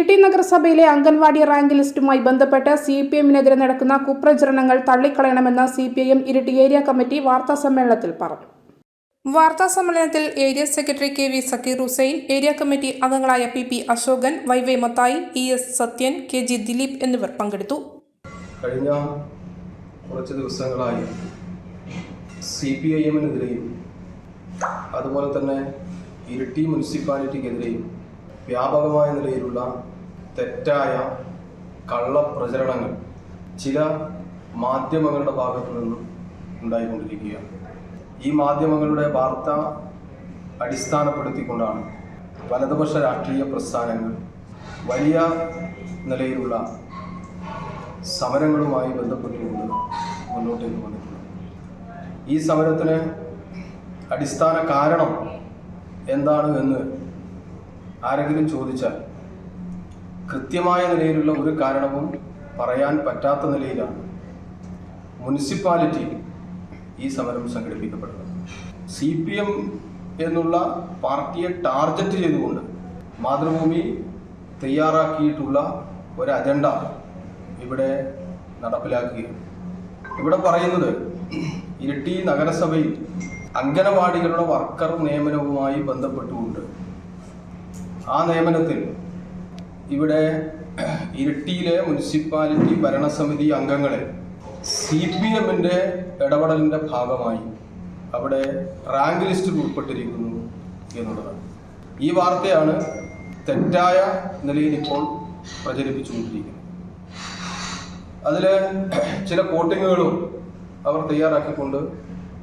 ഇരിട്ടി നഗരസഭയിലെ അംഗൻവാടി റാങ്ക് ലിസ്റ്റുമായി ബന്ധപ്പെട്ട് C P എമ്മിനെതിരെ നടക്കുന്ന കുപ്രചരണങ്ങൾ തള്ളിക്കളയണമെന്ന് C P I M Iritty area committee വാർത്താ സമ്മേളനത്തിൽ പറഞ്ഞു. വാർത്താ സമ്മേളനത്തിൽ area secretary K V Zakir Hussain area committee അംഗങ്ങളായ P P Ashokan Y Y Mathai E S Sathyan K G Dileep എന്നിവർ പങ്കെടുത്തു. കഴിഞ്ഞ കുറച്ച് ദിവസങ്ങളായി സി പി ഐ എമ്മിനെതിരെയും അതുപോലെ തന്നെ ഇരിട്ടി മുനിസിപ്പാലിറ്റിക്കെതിരെയും വ്യാപകമായ നിലയിലുള്ള തെറ്റായ കള്ളപ്രചരണങ്ങൾ ചില മാധ്യമങ്ങളുടെ ഭാഗത്തു നിന്നും ഉണ്ടായിക്കൊണ്ടിരിക്കുകയാണ്. ഈ മാധ്യമങ്ങളുടെ വാർത്ത അടിസ്ഥാനപ്പെടുത്തിക്കൊണ്ടാണ് വലതുപക്ഷ രാഷ്ട്രീയ പ്രസ്ഥാനങ്ങൾ വലിയ നിലയിലുള്ള സമരങ്ങളുമായി ബന്ധപ്പെട്ടുകൊണ്ട് മുന്നോട്ടേക്ക് വന്നിട്ടുള്ളത് ഈ സമരത്തിന് അടിസ്ഥാന കാരണം എന്താണ് എന്ന് ആരെങ്കിലും ചോദിച്ചാൽ കൃത്യമായ നിലയിലുള്ള ഒരു കാരണവും പറയാൻ പറ്റാത്ത നിലയിലാണ് മുനിസിപ്പാലിറ്റി ഈ സമരം സംഘടിപ്പിക്കപ്പെടുന്നത്. സി പി എം എന്നുള്ള പാർട്ടിയെ ടാർഗറ്റ് ചെയ്തുകൊണ്ട് മാതൃഭൂമി തയ്യാറാക്കിയിട്ടുള്ള ഒരു അജണ്ട ഇവിടെ നടപ്പിലാക്കുകയാണ്. ഇവിടെ പറയുന്നത് ഇരിട്ടി നഗരസഭയിൽ അംഗനവാടികളുടെ വർക്കർ നിയമനവുമായി ബന്ധപ്പെട്ടുകൊണ്ട് ആ നിയമനത്തിൽ ഇവിടെ ഇരിട്ടിയിലെ മുനിസിപ്പാലിറ്റി ഭരണസമിതി അംഗങ്ങളെ സി പി എമ്മിന്റെ ഇടപെടലിന്റെ ഭാഗമായി അവിടെ റാങ്ക് ലിസ്റ്റിൽ ഉൾപ്പെട്ടിരിക്കുന്നു എന്നുള്ളതാണ്. ഈ വാർത്തയാണ് തെറ്റായ നിലയിൽ ഇപ്പോൾ പ്രചരിപ്പിച്ചുകൊണ്ടിരിക്കുന്നത്. അതിൽ ചില കോട്ടിങ്ങുകളും അവർ തയ്യാറാക്കിക്കൊണ്ട്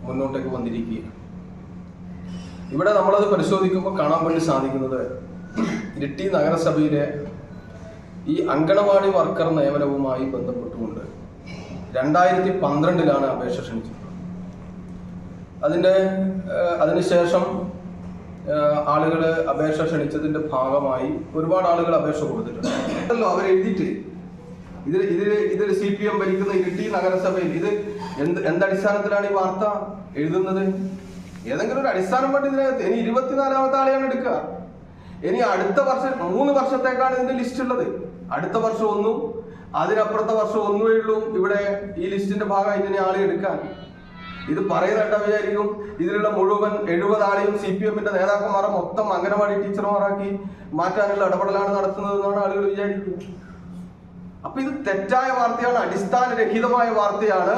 മുന്നോട്ടേക്ക് വന്നിരിക്കുകയാണ്. ഇവിടെ നമ്മളത് പരിശോധിക്കുമ്പോൾ കാണാൻ വേണ്ടി സാധിക്കുന്നത് ഇരിട്ടി നഗരസഭയിലെ ഈ അങ്കണവാടി വർക്കർ നിയമനവുമായി ബന്ധപ്പെട്ടുകൊണ്ട് രണ്ടായിരത്തി പന്ത്രണ്ടിലാണ് അപേക്ഷ ക്ഷണിച്ചിട്ടുള്ളത്. അതിന്റെ അതിനുശേഷം ആളുകൾ അപേക്ഷ ക്ഷണിച്ചതിന്റെ ഭാഗമായി ഒരുപാട് ആളുകൾ അപേക്ഷ കൊടുത്തിട്ടുണ്ട്. അല്ലോ അവർ എഴുതിയിട്ട്. ഇതിൽ ഇതിൽ ഇതിൽ സി പി എം ഭരിക്കുന്ന ഇരിട്ടി നഗരസഭയിൽ ഇത് എന്ത് എന്തടിസ്ഥാനത്തിലാണ് ഈ വാർത്ത എഴുതുന്നത്? ഏതെങ്കിലും ഒരു അടിസ്ഥാനം വേണ്ടി ഇതിനകത്ത് ഇനി ഇരുപത്തിനാലാമത്തെ ആളെയാണ് എടുക്കുക. ഇനി അടുത്ത വർഷം മൂന്ന് വർഷത്തേക്കാണ് ഇതിന്റെ ലിസ്റ്റ് ഉള്ളത്. അടുത്ത വർഷം ഒന്നും അതിനപ്പുറത്തെ വർഷം ഒന്നുമേ ഉള്ളൂ ഇവിടെ ഈ ലിസ്റ്റിന്റെ ഭാഗമായി ഇനി ആളെ എടുക്കാൻ. ഇത് പറയുന്നുണ്ട വിചാരിക്കും? ഇതിലുള്ള മുഴുവൻ എഴുപത് ആളെയും സി പി എമ്മിന്റെ നേതാക്കന്മാരെ മൊത്തം അംഗനവാടി ടീച്ചർമാരാക്കി മാറ്റാനുള്ള ഇടപെടലാണ് നടത്തുന്നതെന്നാണ് ആളുകൾ വിചാരിക്കുന്നത്. അപ്പൊ ഇത് തെറ്റായ വാർത്തയാണ് അടിസ്ഥാനരഹിതമായ വാർത്തയാണ്.